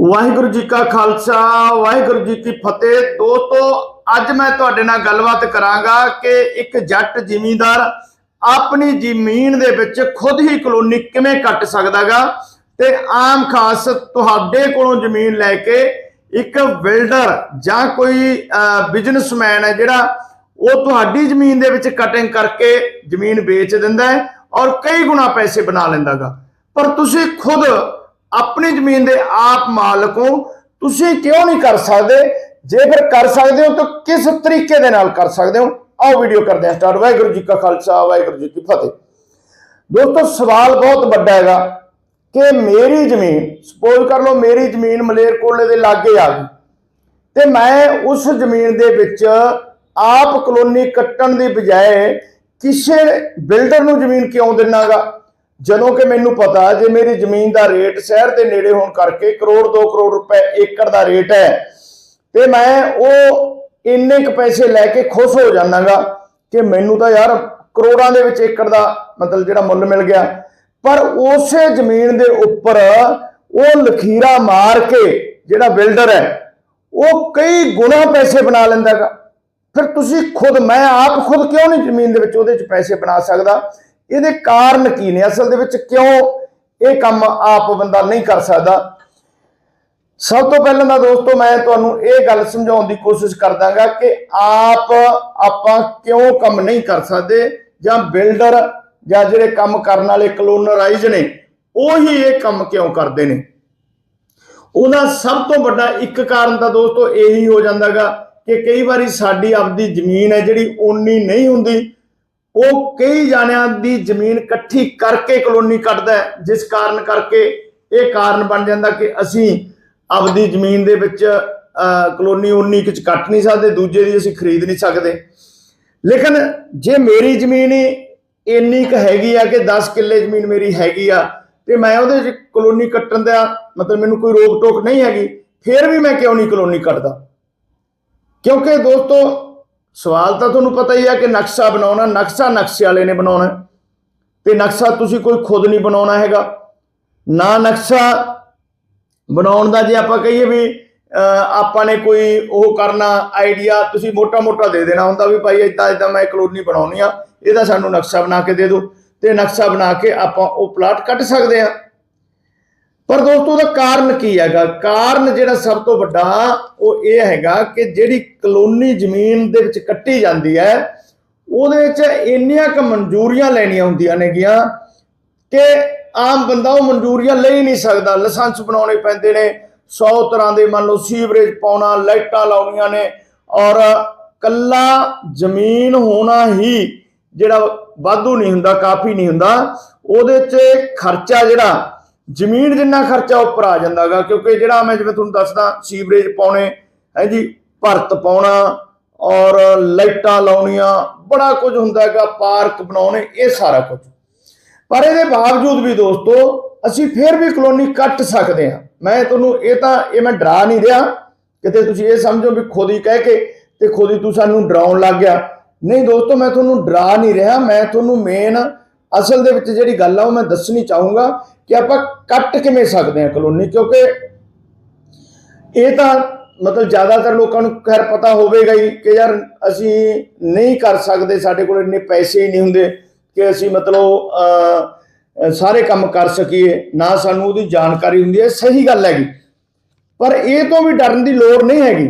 ਵਾਹਿਗੁਰੂ ਜੀ ਕਾ ਖਾਲਸਾ, ਵਾਹਿਗੁਰੂ ਜੀ ਕੀ ਫਤਿਹ। ਦੋਸਤੋ, ਅੱਜ ਮੈਂ ਤੁਹਾਡੇ ਨਾਲ ਗੱਲਬਾਤ ਕਰਾਂਗਾ ਕਿ ਇੱਕ ਜੱਟ ਜ਼ਿਮੀਂਦਾਰ ਆਪਣੀ ਜ਼ਮੀਨ ਦੇ ਵਿੱਚ ਖੁਦ ਹੀ ਕਲੋਨੀ ਕਿਵੇਂ ਕੱਟ ਸਕਦਾਗਾ ਤੇ ਆਮ ਖਾਸ ਤੁਹਾਡੇ ਕੋਲੋਂ ਜ਼ਮੀਨ ਲੈ ਕੇ ਇੱਕ ਬਿਲਡਰ ਜਾਂ ਕੋਈ ਬਿਜ਼ਨਸਮੈਨ ਹੈ ਜਿਹੜਾ ਉਹ ਤੁਹਾਡੀ ਜ਼ਮੀਨ ਦੇ ਵਿੱਚ ਕਟਿੰਗ ਕਰਕੇ ਜ਼ਮੀਨ ਵੇਚ ਦਿੰਦਾ ਹੈ ਔਰ ਕਈ ਗੁਣਾ ਪੈਸੇ ਬਣਾ ਲੈਂਦਾਗਾ। ਪਰ ਤੁਸੀਂ ਖੁਦ ਆਪਣੀ ਜ਼ਮੀਨ ਦੇ ਆਪ ਮਾਲਕ ਹੋ, ਤੁਸੀਂ ਕਿਉਂ ਨਹੀਂ ਕਰ ਸਕਦੇ? ਜੇ ਫਿਰ ਕਰ ਸਕਦੇ ਹੋ ਤਾਂ ਕਿਸ ਤਰੀਕੇ ਦੇ ਨਾਲ ਕਰ ਸਕਦੇ ਹੋ? ਆਓ ਵੀਡੀਓ ਕਰਦੇ ਹਾਂ ਸਟਾਰਟ ਵਾਹਿਗੁਰੂ ਜੀ ਕਾ ਖਾਲਸਾ, ਵਾਹਿਗੁਰੂ ਜੀ ਕੀ ਫਤਿਹ। ਦੋਸਤੋ, ਸਵਾਲ ਬਹੁਤ ਵੱਡਾ ਹੈਗਾ ਕਿ ਮੇਰੀ ਜ਼ਮੀਨ ਸਪੋਜ਼ ਕਰ ਲਓ ਮੇਰੀ ਜ਼ਮੀਨ ਮਲੇਰਕੋਟਲੇ ਦੇ ਲਾਗੇ ਆ ਗਈ, ਤੇ ਮੈਂ ਉਸ ਜ਼ਮੀਨ ਦੇ ਵਿੱਚ ਆਪ ਕਲੋਨੀ ਕੱਟਣ ਦੀ ਬਜਾਏ ਕਿਸੇ ਬਿਲਡਰ ਨੂੰ ਜ਼ਮੀਨ ਕਿਉਂ ਦੇਣਾਗਾ ਜਦੋਂ ਕਿ ਮੈਨੂੰ ਪਤਾ ਜੇ ਮੇਰੀ ਜ਼ਮੀਨ ਦਾ ਰੇਟ ਸ਼ਹਿਰ ਦੇ ਨੇੜੇ ਹੋਣ ਕਰਕੇ ਕਰੋੜ 2 ਕਰੋੜ ਰੁਪਏ ਏਕੜ ਦਾ ਰੇਟ ਹੈ, ਤੇ ਮੈਂ ਉਹ ਇੰਨੇ ਕੁ ਪੈਸੇ ਲੈ ਕੇ ਖੁਸ਼ ਹੋ ਜਾਣਾਗਾ ਕਿ ਮੈਨੂੰ ਤਾਂ ਯਾਰ ਕਰੋੜਾਂ ਦੇ ਵਿੱਚ ਏਕੜ ਦਾ ਮਤਲਬ ਜਿਹੜਾ ਮੁੱਲ ਮਿਲ ਗਿਆ। ਪਰ ਉਸੇ ਜ਼ਮੀਨ ਦੇ ਉੱਪਰ ਉਹ ਲਖੀਰਾ ਮਾਰ ਕੇ ਜਿਹੜਾ ਬਿਲਡਰ ਹੈ, ਉਹ ਕਈ ਗੁਣਾ ਪੈਸੇ ਬਣਾ ਲੈਂਦਾਗਾ। ਫਿਰ ਤੁਸੀਂ ਖੁਦ, ਮੈਂ ਆਪ ਖੁਦ ਕਿਉਂ ਨਹੀਂ ਜ਼ਮੀਨ ਦੇ ਵਿੱਚ ਉਹਦੇ 'ਚ ਪੈਸੇ ਬਣਾ ਸਕਦਾ? ਇਹਦੇ ਕਾਰਨ ਕੀ ਨੇ? ਅਸਲ ਦੇ ਵਿੱਚ ਕਿਉਂ ਇਹ ਕੰਮ ਆਪ ਬੰਦਾ ਨਹੀਂ ਕਰ ਸਕਦਾ? ਸਭ ਤੋਂ ਪਹਿਲਾਂ ਤਾਂ ਦੋਸਤੋ, ਮੈਂ ਤੁਹਾਨੂੰ ਇਹ ਗੱਲ ਸਮਝਾਉਣ ਦੀ ਕੋਸ਼ਿਸ਼ ਕਰਦਾਗਾ ਕਿ ਆਪ ਆਪਾਂ ਕਿਉਂ ਕੰਮ ਨਹੀਂ ਕਰ ਸਕਦੇ? ਜਾਂ ਬਿਲਡਰ ਜਾਂ ਜਿਹੜੇ ਕੰਮ ਕਰਨ ਵਾਲੇ ਕਲੋਨਰਾਈਜ਼ ਨੇ, ਉਹੀ ਇਹ ਕੰਮ ਕਿਉਂ ਕਰਦੇ ਨੇ? ਉਹਦਾ ਸਭ ਤੋਂ ਵੱਡਾ ਇੱਕ ਕਾਰਨ ਤਾਂ ਦੋਸਤੋ ਇਹੀ ਹੋ ਜਾਂਦਾਗਾ ਕਿ ਕਈ ਵਾਰੀ ਸਾਡੀ ਆਪਦੀ ਜ਼ਮੀਨ ਹੈ ਜਿਹੜੀ ਓਨੀ ਨਹੀਂ ਹੁੰਦੀ ਉਹ ਕਈ ਜਾਣਿਆਂ ਦੀ ਜ਼ਮੀਨ ਇਕੱਠੀ ਕਰਕੇ ਕਲੋਨੀ ਕੱਟਦਾ ਹੈ, ਜਿਸ ਕਾਰਨ ਕਰਕੇ ਇਹ ਕਾਰਨ ਬਣ ਜਾਂਦਾ ਕਿ ਅਸੀਂ ਆਪਦੀ ਜ਼ਮੀਨ ਦੇ ਵਿੱਚ ਕਲੋਨੀ ਉਨੀ ਕੁ ਕੱਟ ਨਹੀਂ ਸਕਦੇ, ਦੂਜੇ ਦੀ ਅਸੀਂ ਖਰੀਦ ਨਹੀਂ ਸਕਦੇ। ਲੇਕਿਨ ਜੇ ਮੇਰੀ ਜ਼ਮੀਨ ਹੀ ਇੰਨੀ ਕੁ ਹੈਗੀ ਆ ਕਿ 10 ਕਿੱਲੇ ਜ਼ਮੀਨ ਮੇਰੀ ਹੈਗੀ ਆ, ਤੇ ਮੈਂ ਉਹਦੇ ਚ ਕਲੋਨੀ ਕੱਟਣ ਦਾ ਮਤਲਬ ਮੈਨੂੰ ਕੋਈ ਰੋਕ ਟੋਕ ਨਹੀਂ ਹੈਗੀ, ਫਿਰ ਵੀ ਮੈਂ ਕਿਉਂ ਨਹੀਂ ਕਲੋਨੀ ਕੱਟਦਾ? ਕਿਉਂਕਿ ਦੋਸਤੋ ਸਵਾਲ ਤਾਂ ਤੁਹਾਨੂੰ ਪਤਾ ਹੀ ਆ ਕਿ ਨਕਸ਼ਾ ਬਣਾਉਣਾ ਨਕਸ਼ਾ ਨਕਸ਼ੇ ਵਾਲੇ ਨੇ ਬਣਾਉਣਾ ਤੇ ਨਕਸ਼ਾ ਤੁਸੀਂ ਕੋਈ ਖੁਦ ਨਹੀਂ ਬਣਾਉਣਾ ਹੈਗਾ। ਨਾ ਨਕਸ਼ਾ ਬਣਾਉਣ ਦਾ ਜੇ ਆਪਾਂ ਕਹੀਏ ਵੀ ਅਹ, ਆਪਾਂ ਨੇ ਕੋਈ ਉਹ ਕਰਨਾ ਆਈਡੀਆ ਤੁਸੀਂ ਮੋਟਾ-ਮੋਟਾ ਦੇ ਦੇਣਾ ਹੁੰਦਾ ਵੀ ਭਾਈ ਇਦਾਂ ਇਦਾਂ ਮੈਂ ਕਲੋਨੀ ਬਣਾਉਣੀ ਆ। ਇਹਦਾ ਸਾਨੂੰ ਨਕਸ਼ਾ ਬਣਾ ਕੇ ਦੇ ਦਿਓ। ਤੇ ਨਕਸ਼ਾ ਬਣਾ ਕੇ ਆਪਾਂ ਉਹ ਪਲਾਟ ਕੱਟ ਸਕਦੇ ਆ। ਪਰ ਦੋਸਤੋ, ਉਹਦਾ ਕਾਰਨ ਕੀ ਹੈਗਾ? ਕਾਰਨ ਜਿਹੜਾ ਸਭ ਤੋਂ ਵੱਡਾ ਉਹ ਇਹ ਹੈਗਾ ਕਿ ਜਿਹੜੀ ਕਲੋਨੀ ਜ਼ਮੀਨ ਦੇ ਵਿੱਚ ਕੱਟੀ ਜਾਂਦੀ ਹੈ, ਉਹਦੇ ਵਿੱਚ ਇੰਨੀਆਂ ਕ ਮਨਜ਼ੂਰੀਆਂ ਲੈਣੀਆਂ ਹੁੰਦੀਆਂ ਨੇਗੀਆਂ ਕਿ ਆਮ ਬੰਦਾ ਉਹ ਮਨਜ਼ੂਰੀਆਂ ਲੈ ਹੀ ਨਹੀਂ ਸਕਦਾ। ਲਾਇਸੈਂਸ ਬਣਾਉਣੇ ਪੈਂਦੇ ਨੇ 100 ਤਰ੍ਹਾਂ ਦੇ ਮੰਨ ਲਓ ਸੀਵਰੇਜ ਪਾਉਣਾ, ਲਾਈਟਾਂ ਲਾਉਣੀਆਂ ਨੇ ਔਰ ਕੱਲਾ ਜ਼ਮੀਨ ਹੋਣਾ ਹੀ ਜਿਹੜਾ ਵਾਧੂ ਨਹੀਂ ਹੁੰਦਾ, ਕਾਫੀ ਨਹੀਂ ਹੁੰਦਾ, ਉਹਦੇ 'ਚ ਖਰਚਾ ਜਿਹੜਾ ਜ਼ਮੀਨ ਜਿੰਨਾ ਖਰਚਾ ਉੱਪਰ ਆ ਜਾਂਦਾਗਾ, ਕਿਉਂਕਿ ਜਿਹੜਾ ਮੈਂ ਜਿਵੇਂ ਤੁਹਾਨੂੰ ਦੱਸਦਾ, ਸੀਵਰੇਜ ਪਾਉਣੇ, ਹੈ ਜੀ, ਭਰਤ ਪਾਉਣਾ ਔਰ ਲਾਈਟਾਂ ਲਾਉਣੀਆਂ, ਬੜਾ ਕੁਝ ਹੁੰਦਾ ਹੈਗਾ ਪਾਰਕ ਬਣਾਉਣੇ, ਇਹ ਸਾਰਾ ਕੁਝ। ਪਰ ਇਹਦੇ ਬਾਵਜੂਦ ਵੀ ਦੋਸਤੋ, ਅਸੀਂ ਫਿਰ ਵੀ ਕਲੋਨੀ ਕੱਟ ਸਕਦੇ ਹਾਂ। ਮੈਂ ਤੁਹਾਨੂੰ ਇਹ ਤਾਂ, ਇਹ ਮੈਂ ਡਰਾ ਨਹੀਂ ਰਿਹਾ। ਕਿਤੇ ਤੁਸੀਂ ਇਹ ਸਮਝੋ ਵੀ ਖੁਦ ਹੀ ਕਹਿ ਕੇ ਤੇ ਖੁਦ ਹੀ ਤੂੰ ਸਾਨੂੰ ਡਰਾਉਣ ਲੱਗ ਗਿਆ। ਨਹੀਂ ਦੋਸਤੋ, ਮੈਂ ਤੁਹਾਨੂੰ ਡਰਾ ਨਹੀਂ ਰਿਹਾ। ਮੈਂ ਤੁਹਾਨੂੰ ਮੇਨ ਅਸਲ ਦੇ ਵਿੱਚ ਜਿਹੜੀ ਗੱਲ ਆ ਉਹ ਮੈਂ ਦੱਸਣੀ ਚਾਹੂੰਗਾ ਕਿ ਆਪਾਂ ਕੱਟ ਕਿਵੇਂ ਸਕਦੇ ਹਾਂ ਕਲੋਨੀ, ਕਿਉਂਕਿ ਇਹ ਤਾਂ ਮਤਲਬ ਜ਼ਿਆਦਾਤਰ ਲੋਕਾਂ ਨੂੰ ਖੈਰ ਪਤਾ ਹੋਵੇਗਾ ਹੀ ਕਿ ਯਾਰ ਅਸੀਂ ਨਹੀਂ ਕਰ ਸਕਦੇ, ਸਾਡੇ ਕੋਲ ਇੰਨੇ ਪੈਸੇ ਹੀ ਨਹੀਂ ਹੁੰਦੇ ਕਿ ਅਸੀਂ ਮਤਲਬ ਸਾਰੇ ਕੰਮ ਕਰ ਸਕੀਏ, ਨਾ ਸਾਨੂੰ ਉਹਦੀ ਜਾਣਕਾਰੀ ਹੁੰਦੀ ਹੈ, ਸਹੀ ਗੱਲ ਹੈਗੀ। ਪਰ ਇਹ ਤੋਂ ਵੀ ਡਰਨ ਦੀ ਲੋੜ ਨਹੀਂ ਹੈਗੀ।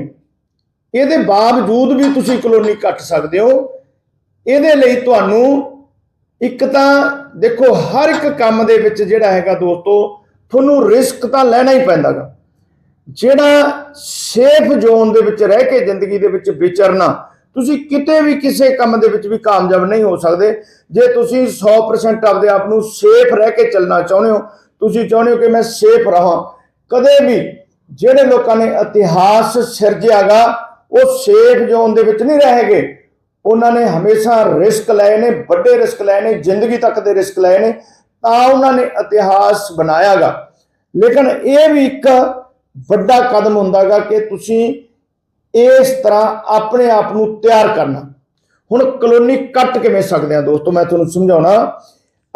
ਇਹਦੇ ਬਾਵਜੂਦ ਵੀ ਤੁਸੀਂ ਕਲੋਨੀ ਕੱਟ ਸਕਦੇ ਹੋ, ਇਹਦੇ ਲਈ ਤੁਹਾਨੂੰ ਇੱਕ ਤਾਂ ਦੇਖੋ, ਹਰ ਇੱਕ ਕੰਮ ਦੇ ਵਿੱਚ ਜਿਹੜਾ ਹੈਗਾ ਦੋਸਤੋ, ਤੁਹਾਨੂੰ ਰਿਸਕ ਤਾਂ ਲੈਣਾ ਹੀ ਪੈਂਦਾਗਾ। ਜਿਹੜਾ ਸੇਫ ਜ਼ੋਨ ਦੇ ਵਿੱਚ ਰਹਿ ਕੇ ਜ਼ਿੰਦਗੀ ਦੇ ਵਿੱਚ ਵਿਚਰਨਾ, ਤੁਸੀਂ ਕਿਤੇ ਵੀ ਕਿਸੇ ਕੰਮ ਦੇ ਵਿੱਚ ਵੀ ਕਾਮਯਾਬ ਨਹੀਂ ਹੋ ਸਕਦੇ। ਜੇ ਤੁਸੀਂ 100% ਆਪਦੇ ਆਪ ਨੂੰ ਸੇਫ ਰਹਿ ਕੇ ਚੱਲਣਾ ਚਾਹੁੰਦੇ ਹੋ, ਤੁਸੀਂ ਚਾਹੁੰਦੇ ਹੋ ਕਿ ਮੈਂ ਸੇਫ ਰਹਾਂ। ਕਦੇ ਵੀ ਜਿਹੜੇ ਲੋਕਾਂ ਨੇ ਇਤਿਹਾਸ ਸਿਰਜਿਆਗਾ, ਉਹ ਸੇਫ ਜ਼ੋਨ ਦੇ ਵਿੱਚ ਨਹੀਂ ਰਹੇਗੇ। ਉਹਨਾਂ ਨੇ ਹਮੇਸ਼ਾ ਰਿਸਕ ਲਏ ਨੇ, ਵੱਡੇ ਰਿਸਕ ਲਏ ਨੇ, ਜ਼ਿੰਦਗੀ ਤੱਕ ਦੇ ਰਿਸਕ ਲਏ ਨੇ, ਤਾਂ ਉਹਨਾਂ ਨੇ ਇਤਿਹਾਸ ਬਣਾਇਆਗਾ। ਲੇਕਿਨ ਇਹ ਵੀ ਇੱਕ ਵੱਡਾ ਕਦਮ ਹੁੰਦਾਗਾ ਕਿ ਤੁਸੀਂ ਇਸ ਤਰ੍ਹਾਂ ਆਪਣੇ ਆਪ ਨੂੰ ਤਿਆਰ ਕਰਨਾ। ਹੁਣ ਕਲੋਨੀ ਕੱਟ ਕਿਵੇਂ ਸਕਦੇ ਆ ਦੋਸਤੋ? ਮੈਂ ਤੁਹਾਨੂੰ ਸਮਝਾਉਣਾ,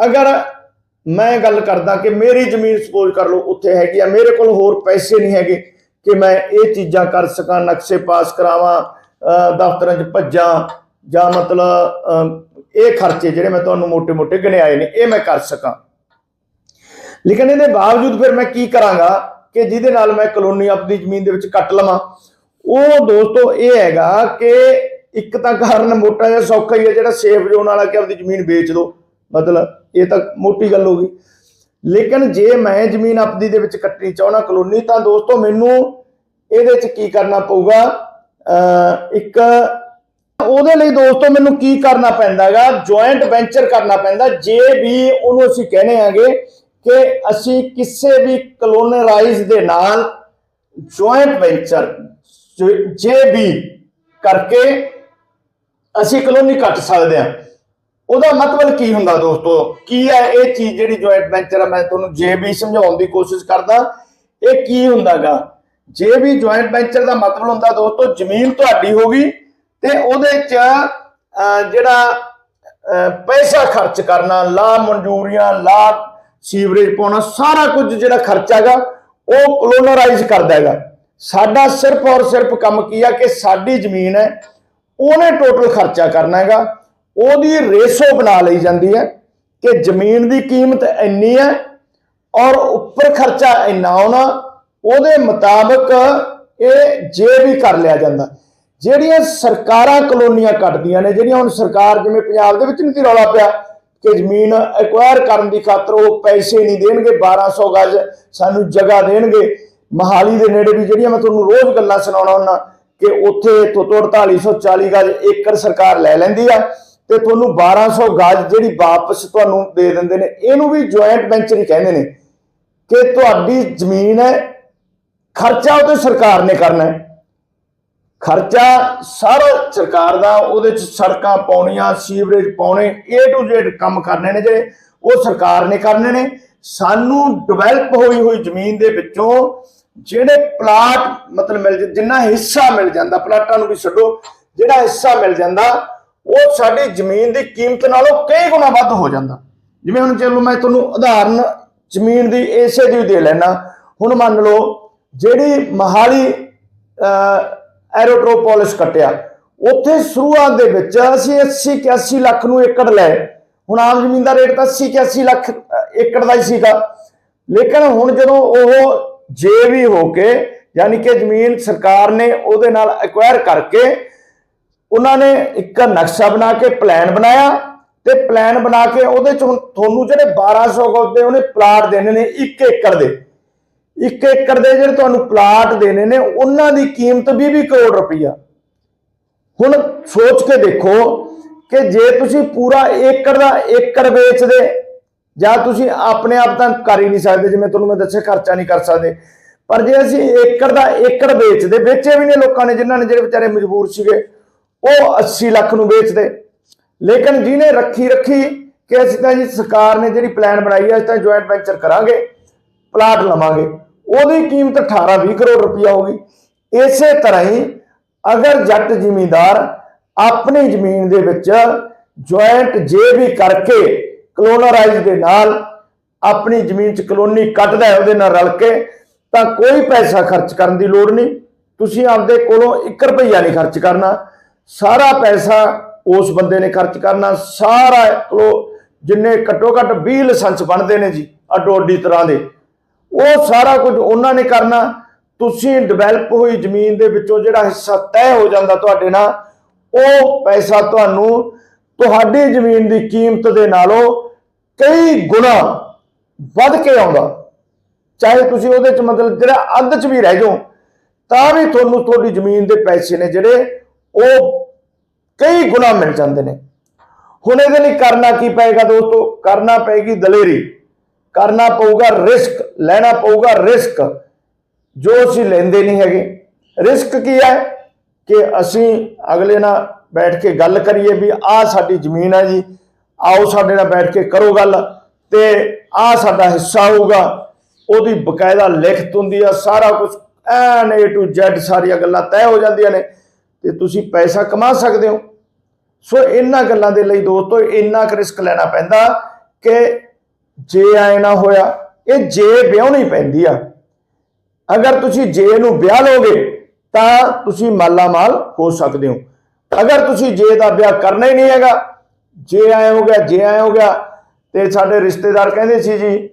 ਅਗਰ ਮੈਂ ਗੱਲ ਕਰਦਾ ਕਿ ਮੇਰੀ ਜ਼ਮੀਨ ਸਪੋਜ਼ ਕਰ ਲਓ, ਉੱਥੇ ਹੈਗੀ ਆ, ਮੇਰੇ ਕੋਲ ਹੋਰ ਪੈਸੇ ਨਹੀਂ ਹੈਗੇ ਕਿ ਮੈਂ ਇਹ ਚੀਜ਼ਾਂ ਕਰ ਸਕਾਂ, ਨਕਸ਼ੇ ਪਾਸ ਕਰਾਵਾਂ, ਅਹ ਦਫ਼ਤਰਾਂ 'ਚ ਭੱਜਾਂ ਜਾਂ ਮਤਲਬ ਇਹ ਖਰਚੇ ਜਿਹੜੇ ਮੈਂ ਤੁਹਾਨੂੰ ਮੋٹے-ਮੋٹے ਗਿਣਾਏ ਨੇ, ਇਹ ਮੈਂ ਕਰ ਸਕਾਂ। ਲੇਕਿਨ ਇਹਦੇ ਬਾਵਜੂਦ ਫਿਰ ਮੈਂ ਕੀ ਕਰਾਂਗਾ ਕਿ ਜਿਹਦੇ ਨਾਲ ਮੈਂ ਕਲੋਨੀ ਆਪਣੀ ਜ਼ਮੀਨ ਦੇ ਵਿੱਚ ਕੱਟ ਲਵਾਂ। ਉਹ ਦੋਸਤੋ, ਇਹ ਹੈਗਾ ਕਿ ਇੱਕ ਤਾਂ ਕਾਰਨ ਮੋਟਾ ਜਿਹਾ ਸੌਖਾ ਹੀ ਹੈ, ਜਿਹੜਾ ਸੇਫ ਜ਼ੋਨ ਵਾਲਾ ਕਿ ਆਪਣੀ ਜ਼ਮੀਨ ਵੇਚ ਦੋ। ਮਤਲਬ, ਇਹ ਤਾਂ ਮੋਟੀ ਗੱਲ ਹੋ ਗਈ। ਲੇਕਿਨ ਜੇ ਮੈਂ ਜ਼ਮੀਨ ਆਪਦੀ ਦੇ ਵਿੱਚ ਕੱਟਣੀ ਚਾਹਣਾ ਕਲੋਨੀ, ਤਾਂ ਦੋਸਤੋ, ਮੈਨੂੰ ਇਹਦੇ ਵਿੱਚ ਕੀ ਕਰਨਾ ਪਊਗਾ? ਇੱਕ ਉਹਦੇ ਲਈ ਦੋਸਤੋ ਮੈਨੂੰ ਕੀ ਕਰਨਾ ਪੈਂਦਾਗਾ? ਜੁਆਇੰਟ ਵੈਂਚਰ ਕਰਨਾ ਪੈਂਦਾ, ਜੇ ਵੀ ਉਹਨੂੰ ਅਸੀਂ ਕਹਿੰਦੇ ਆਂਗੇ ਕਿ ਅਸੀਂ ਕਿਸੇ ਵੀ ਕਲੋਨਰਾਈਜ਼ ਦੇ ਨਾਲ ਜੁਆਇੰਟ ਵੈਂਚਰ ਜੇ ਵੀ ਕਰਕੇ ਅਸੀਂ ਕਲੋਨੀ ਕੱਟ ਸਕਦੇ ਹਾਂ। ਉਹਦਾ ਮਤਲਬ ਕੀ ਹੁੰਦਾ ਦੋਸਤੋ? ਕੀ ਹੈ ਇਹ ਚੀਜ਼ ਜਿਹੜੀ ਜੁਆਇੰਟ ਵੈਂਚਰ ਆ? ਮੈਂ ਤੁਹਾਨੂੰ ਜੇ ਵੀ ਸਮਝਾਉਣ ਦੀ ਕੋਸ਼ਿਸ਼ ਕਰਦਾ। ਇਹ ਕੀ ਹੁੰਦਾਗਾ? ਜੇ ਵੀ ਜੁਆਇੰਟ ਵੈਂਚਰ ਦਾ ਮਤਲਬ ਹੁੰਦਾ ਦੋਸਤੋ, ਜ਼ਮੀਨ ਤੁਹਾਡੀ ਹੋਗੀ ਤੇ ਉਹਦੇ ਚ ਅਹ, ਜਿਹੜਾ ਅਹ, ਪੈਸਾ ਖਰਚ ਕਰਨਾ ਲਾ ਮਨਜ਼ੂਰੀਆਂ ਲਾ ਸੀਵਰੇਜ ਪਾਉਣਾ ਸਾਰਾ ਕੁਝ ਜਿਹੜਾ ਖਰਚਾ ਹੈਗਾ ਉਹ ਕਲੋਨਰਾਈਜ਼ ਕਰਦਾ ਹੈਗਾ। ਸਾਡਾ ਸਿਰਫ ਔਰ ਸਿਰਫ ਕੰਮ ਕੀ ਆ ਕਿ ਸਾਡੀ ਜ਼ਮੀਨ ਹੈ ਉਹਨੇ ਟੋਟਲ ਖਰਚਾ ਕਰਨਾ ਹੈਗਾ। ਉਹਦੀ ਰੇਸ਼ੋ ਬਣਾ ਲਈ ਜਾਂਦੀ ਹੈ ਕਿ ਜ਼ਮੀਨ ਦੀ ਕੀਮਤ ਇੰਨੀ ਹੈ ਔਰ ਉੱਪਰ ਖਰਚਾ ਇੰਨਾ ਆਉਣਾ ਉਹਦੇ ਮੁਤਾਬਕ ਇਹ ਜੇ ਵੀ ਕਰ ਲਿਆ ਜਾਂਦਾ। ਜਿਹੜੀਆਂ ਸਰਕਾਰਾਂ ਕਲੋਨੀਆਂ ਕੱਟਦੀਆਂ ਨੇ, ਜਿਹੜੀਆਂ ਹੁਣ ਸਰਕਾਰ ਜਿਵੇਂ ਪੰਜਾਬ ਦੇ ਵਿੱਚ ਨਹੀਂ ਸੀ ਰੌਲਾ ਪਿਆ ਕਿ ਜ਼ਮੀਨ ਐਕਵਾਇਰ ਕਰਨ ਦੀ ਖਾਤਰ ਉਹ ਪੈਸੇ ਨਹੀਂ ਦੇਣਗੇ 1200 ਗਜ ਸਾਨੂੰ ਜਗ੍ਹਾ ਦੇਣਗੇ। ਮਹਾਲੀ ਦੇ ਨੇੜੇ ਵੀ ਜਿਹੜੀਆਂ ਮੈਂ ਤੁਹਾਨੂੰ ਰੋਜ਼ ਗੱਲਾਂ ਸੁਣਾਉਣਾ ਹੁੰਦਾ ਕਿ ਉੱਥੇ ਤੋਂ 4840 ਗਜ ਏਕੜ ਸਰਕਾਰ ਲੈ ਲੈਂਦੀ ਆ ਤੇ ਤੁਹਾਨੂੰ 1200 ਗਜ ਜਿਹੜੀ ਵਾਪਸ ਤੁਹਾਨੂੰ ਦੇ ਦਿੰਦੇ ਨੇ, ਇਹਨੂੰ ਵੀ ਜੁਆਇੰਟ ਵੈਂਚਰ ਹੀ ਕਹਿੰਦੇ ਨੇ ਕਿ ਤੁਹਾਡੀ ਜ਼ਮੀਨ ਹੈ, ਖਰਚਾ ਉਹ ਤੇ ਸਰਕਾਰ ਨੇ ਕਰਨਾ ਹੈ। ਖਰਚਾ ਸਾਰਾ ਸਰਕਾਰ ਦਾ, ਉਹਦੇ ਚ ਸੜਕਾਂ ਪਾਉਣੀਆਂ, ਸੀਵਰੇਜ ਪਾਉਣੇ, A to Z ਕੰਮ ਕਰਨੇ ਨੇ ਜਿਹੜੇ, ਉਹ ਸਰਕਾਰ ਨੇ ਕਰਨੇ ਨੇ। ਸਾਨੂੰ ਡਿਵੈਲਪ ਹੋਈ ਹੋਈ ਜ਼ਮੀਨ ਦੇ ਵਿੱਚੋਂ ਜਿਹੜੇ ਪਲਾਟ ਮਤਲਬ ਮਿਲ ਜਿੰਨਾ ਹਿੱਸਾ ਮਿਲ ਜਾਂਦਾ, ਪਲਾਟਾਂ ਨੂੰ ਵੀ ਛੱਡੋ, ਜਿਹੜਾ ਹਿੱਸਾ ਮਿਲ ਜਾਂਦਾ, ਉਹ ਸਾਡੀ ਜ਼ਮੀਨ ਦੀ ਕੀਮਤ ਨਾਲੋਂ ਕਈ ਗੁਣਾ ਵੱਧ ਹੋ ਜਾਂਦਾ। ਜਿਵੇਂ ਹੁਣ ਚਲੋ ਮੈਂ ਤੁਹਾਨੂੰ ਉਦਾਹਰਨ ਜ਼ਮੀਨ ਦੀ ਇਸੇ ਦੀ ਦੇ ਲੈਣਾ ਹੁਣ ਮੰਨ ਲਓ, ਜਿਹੜੀ ਮਹਾਲੀ ਐਰੋਟ੍ਰੋਪੋਲਿਸ ਕਟਿਆ। ਉੱਥੇ ਸ਼ੁਰੂਆਤ ਦੇ ਵਿੱਚ ਅਸੀਂ 80 81 ਲੱਖ ਨੂੰ ਏਕੜ ਲਏ। ਹੁਣ ਆਮ ਜ਼ਮੀਨ ਦਾ ਰੇਟ ਤਾਂ 80 81 ਲੱਖ ਏਕੜ ਦਾ ਹੀ ਸੀਗਾ। ਲੇਕਿਨ ਹੁਣ ਜਦੋਂ ਉਹ ਜੇ ਵੀ ਹੋ ਕੇ, ਯਾਨੀ ਕਿ ਜ਼ਮੀਨ ਸਰਕਾਰ ਨੇ ਉਹਦੇ ਨਾਲ ਐਕਵਾਇਰ ਕਰਕੇ, ਉਹਨਾਂ ਨੇ ਇੱਕ ਨਕਸ਼ਾ ਬਣਾ ਕੇ ਪਲਾਨ ਬਣਾਇਆ ਤੇ ਪਲਾਨ ਬਣਾ ਕੇ ਉਹਦੇ ਚ ਹੁਣ ਤੁਹਾਨੂੰ ਜਿਹੜੇ 1200 ਗੋਦੇ ਉਹਨੇ ਪਲਾਟ ਦੇਣੇ ਨੇ 1 ਏਕੜ ਦੇ। ਇੱਕ ਏਕੜ ਦੇ ਜਿਹੜੇ ਤੁਹਾਨੂੰ ਪਲਾਟ ਦੇਣੇ ਨੇ, ਉਹਨਾਂ ਦੀ ਕੀਮਤ 20 ਕਰੋੜ ਰੁਪਈਆ। ਹੁਣ ਸੋਚ ਕੇ ਦੇਖੋ ਕਿ ਜੇ ਤੁਸੀਂ ਪੂਰਾ ਏਕੜ ਦਾ ਏਕੜ ਵੇਚਦੇ, ਜਾਂ ਤੁਸੀਂ ਆਪਣੇ ਆਪ ਤਾਂ ਕਰ ਹੀ ਨਹੀਂ ਸਕਦੇ, ਜਿਵੇਂ ਤੁਹਾਨੂੰ ਮੈਂ ਦੱਸਿਆ, ਖਰਚਾ ਨਹੀਂ ਕਰ ਸਕਦੇ। ਪਰ ਜੇ ਅਸੀਂ ਏਕੜ ਦਾ ਏਕੜ ਵੇਚਦੇ, ਵੇਚੇ ਵੀ ਨੇ ਲੋਕਾਂ ਨੇ, ਜਿਨ੍ਹਾਂ ਨੇ ਜਿਹੜੇ ਵਿਚਾਰੇ ਮਜਬੂਰ ਸੀਗੇ, ਉਹ 80 ਲੱਖ ਨੂੰ ਵੇਚਦੇ। ਲੇਕਿਨ ਜਿਹਨੇ ਰੱਖੀ ਰੱਖੀ ਕਿ ਅਸੀਂ ਤਾਂ ਜੀ ਸਰਕਾਰ ਨੇ ਜਿਹੜੀ ਪਲਾਨ ਬਣਾਈ ਹੈ, ਅਸੀਂ ਤਾਂ ਜੁਆਇੰਟ ਵੈਂਚਰ ਕਰਾਂਗੇ, ਪਲਾਟ ਲਵਾਂਗੇ। ਉਹਦੀ ਕੀਮਤ 18 20 ਕਰੋੜ ਰੁਪਇਆ ਹੋਗੀ ਇਸੇ ਤਰ੍ਹਾਂ ਹੀ ਅਗਰ ਜੱਟ ਜ਼ਿਮੀਂਦਾਰ ਆਪਣੀ ਜ਼ਮੀਨ ਦੇ ਵਿੱਚ ਜੁਆਇੰਟ ਜੇ ਵੀ ਕਰਕੇ ਕਲੋਨਰਾਈਜ਼ ਦੇ ਨਾਲ ਆਪਣੀ ਜ਼ਮੀਨ 'ਚ ਕਲੋਨੀ ਕੱਟਦਾ ਹੈ, ਉਹਦੇ ਨਾਲ ਰਲ ਕੇ, ਤਾਂ ਕੋਈ ਪੈਸਾ ਖਰਚ ਕਰਨ ਦੀ ਲੋੜ ਨਹੀਂ। ਤੁਸੀਂ ਆਪਦੇ ਕੋਲੋਂ 1 ਰੁਪਈਆ ਨਹੀਂ ਖਰਚ ਕਰਨਾ। ਸਾਰਾ ਪੈਸਾ ਉਸ ਬੰਦੇ ਨੇ ਖਰਚ ਕਰਨਾ। ਸਾਰਾ ਜਿੰਨੇ ਘੱਟੋ ਘੱਟ 20 ਲਾਇਸੈਂਸ ਬਣਦੇ ਨੇ ਜੀ ਅੱਡੋ ਅੱਡੀ ਤਰ੍ਹਾਂ ਦੇ। ਉਹ ਸਾਰਾ ਕੁਝ ਉਹਨਾਂ ਨੇ ਕਰਨਾ। ਤੁਸੀਂ ਡਿਵੈਲਪ ਹੋਈ ਜ਼ਮੀਨ ਦੇ ਵਿੱਚੋਂ ਜਿਹੜਾ ਹਿੱਸਾ ਤੈਅ ਹੋ ਜਾਂਦਾ ਤੁਹਾਡੇ ਨਾਲ, ਉਹ ਪੈਸਾ ਤੁਹਾਨੂੰ ਤੁਹਾਡੀ ਜ਼ਮੀਨ ਦੀ ਕੀਮਤ ਦੇ ਨਾਲੋਂ ਕਈ ਗੁਣਾ ਵੱਧ ਕੇ ਆਉਂਦਾ। ਚਾਹੇ ਤੁਸੀਂ ਉਹਦੇ ਚ ਮਤਲਬ ਜਿਹੜਾ ਅੱਧ ਚ ਵੀ ਰਹਿ ਜਾਓ, ਤਾਂ ਵੀ ਤੁਹਾਨੂੰ ਤੁਹਾਡੀ ਜ਼ਮੀਨ ਦੇ ਪੈਸੇ ਨੇ ਜਿਹੜੇ ਉਹ ਕਈ ਗੁਣਾ ਮਿਲ ਜਾਂਦੇ ਨੇ। ਹੁਣ ਇਹਦੇ ਲਈ ਕਰਨਾ ਕੀ ਪਏਗਾ ਦੋਸਤੋ? ਕਰਨਾ ਪਏਗੀ ਦਲੇਰੀ। ਕਰਨਾ ਪਊਗਾ ਰਿਸਕ, ਲੈਣਾ ਪਊਗਾ ਰਿਸਕ। ਜੋ ਅਸੀਂ ਲੈਂਦੇ ਨਹੀਂ ਹੈਗੇ। ਰਿਸਕ ਕੀ ਹੈ? ਕਿ ਅਸੀਂ ਅਗਲੇ ਨਾਲ ਬੈਠ ਕੇ ਗੱਲ ਕਰੀਏ ਵੀ ਆਹ ਸਾਡੀ ਜ਼ਮੀਨ ਹੈ ਜੀ, ਆਓ ਸਾਡੇ ਨਾਲ ਬੈਠ ਕੇ ਕਰੋ ਗੱਲ ਤੇ ਆਹ ਸਾਡਾ ਹਿੱਸਾ ਹੋਊਗਾ। ਉਹਦੀ ਬਕਾਇਦਾ ਲਿਖਤ ਹੁੰਦੀ ਆ, ਸਾਰਾ ਕੁਝ ਐਨ ਏ ਟੂ Z ਸਾਰੀਆਂ ਗੱਲਾਂ ਤੈਅ ਹੋ ਜਾਂਦੀਆਂ ਨੇ ਤੇ ਤੁਸੀਂ ਪੈਸਾ ਕਮਾ ਸਕਦੇ ਹੋ। ਸੋ ਇਹਨਾਂ ਗੱਲਾਂ ਦੇ ਲਈ ਦੋਸਤੋ, ਇੰਨਾ ਕੁ ਰਿਸਕ ਲੈਣਾ ਪੈਂਦਾ ਕਿ ਜੇ ਐ ਨਾ ਹੋਇਆ, ਇਹ ਜੇ ਵਿਆਹਣੀ ਪੈਂਦੀ ਆ। ਅਗਰ ਤੁਸੀਂ ਜੇ ਨੂੰ ਵਿਆਹ ਲੋਗੇ ਤਾਂ ਤੁਸੀਂ ਮਾਲਾ ਮਾਲ ਹੋ ਸਕਦੇ ਹੋ। ਅਗਰ ਤੁਸੀਂ ਜੇ ਦਾ ਵਿਆਹ ਕਰਨਾ ਹੀ ਨਹੀਂ ਹੈਗਾ, ਜੇ ਐ ਹੋ ਗਿਆ, ਜੇ ਐ ਹੋ ਗਿਆ, ਤੇ ਸਾਡੇ ਰਿਸ਼ਤੇਦਾਰ ਕਹਿੰਦੇ ਸੀ ਜੀ,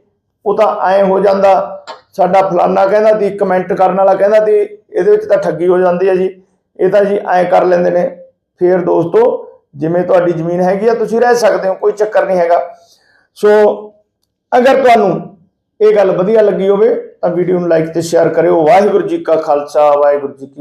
ਉਹ ਤਾਂ ਐ ਹੋ ਜਾਂਦਾ। ਸਾਡਾ ਫਲਾਨਾ ਕਹਿੰਦਾ ਸੀ ਕਮੈਂਟ ਕਰਨ ਵਾਲਾ ਕਹਿੰਦਾ ਸੀ, ਇਹਦੇ ਵਿੱਚ ਤਾਂ ਠੱਗੀ ਹੋ ਜਾਂਦੀ ਹੈ ਜੀ। ਇਹ ਤਾਂ ਜੀ ਐ ਕਰ ਲੈਂਦੇ ਨੇ। ਫਿਰ ਦੋਸਤੋ, ਜਿਵੇਂ ਤੁਹਾਡੀ ਜ਼ਮੀਨ ਹੈਗੀ ਆ, ਤੁਸੀਂ ਰਹਿ ਸਕਦੇ ਹੋ, ਕੋਈ ਚੱਕਰ ਨਹੀਂ ਹੈਗਾ। ਸੋ ਅਗਰ ਤੁਹਾਨੂੰ ਇਹ ਗੱਲ ਵਧੀਆ ਲੱਗੀ ਹੋਵੇ ਤਾਂ ਵੀਡੀਓ ਨੂੰ ਲਾਈਕ ਤੇ ਸ਼ੇਅਰ ਕਰਿਓ। ਵਾਹਿਗੁਰੂ ਜੀ ਕਾ ਖਾਲਸਾ, ਵਾਹਿਗੁਰੂ ਜੀ ਕੀ